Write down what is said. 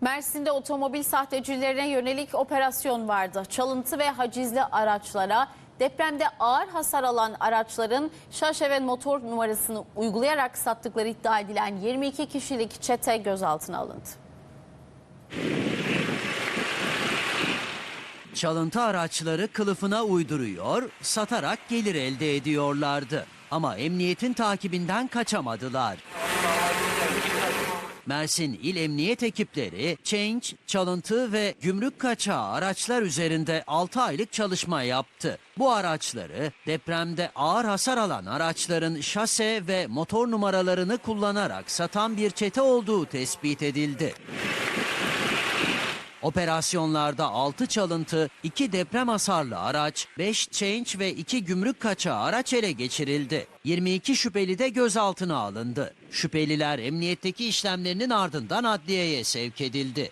Mersin'de otomobil sahtecilerine yönelik operasyon vardı. Çalıntı ve hacizli araçlara depremde ağır hasar alan araçların şaşe ve motor numarasını uygulayarak sattıkları iddia edilen 22 kişilik çete gözaltına alındı. Çalıntı araçları kılıfına uyduruyor, satarak gelir elde ediyorlardı. Ama emniyetin takibinden kaçamadılar. Mersin İl Emniyet ekipleri Change, çalıntı ve gümrük kaçağı araçlar üzerinde 6 aylık çalışma yaptı. Bu araçları depremde ağır hasar alan araçların şase ve motor numaralarını kullanarak satan bir çete olduğu tespit edildi. Operasyonlarda 6 çalıntı, 2 deprem hasarlı araç, 5 change ve 2 gümrük kaçağı araç ele geçirildi. 22 şüpheli de gözaltına alındı. Şüpheliler emniyetteki işlemlerinin ardından adliyeye sevk edildi.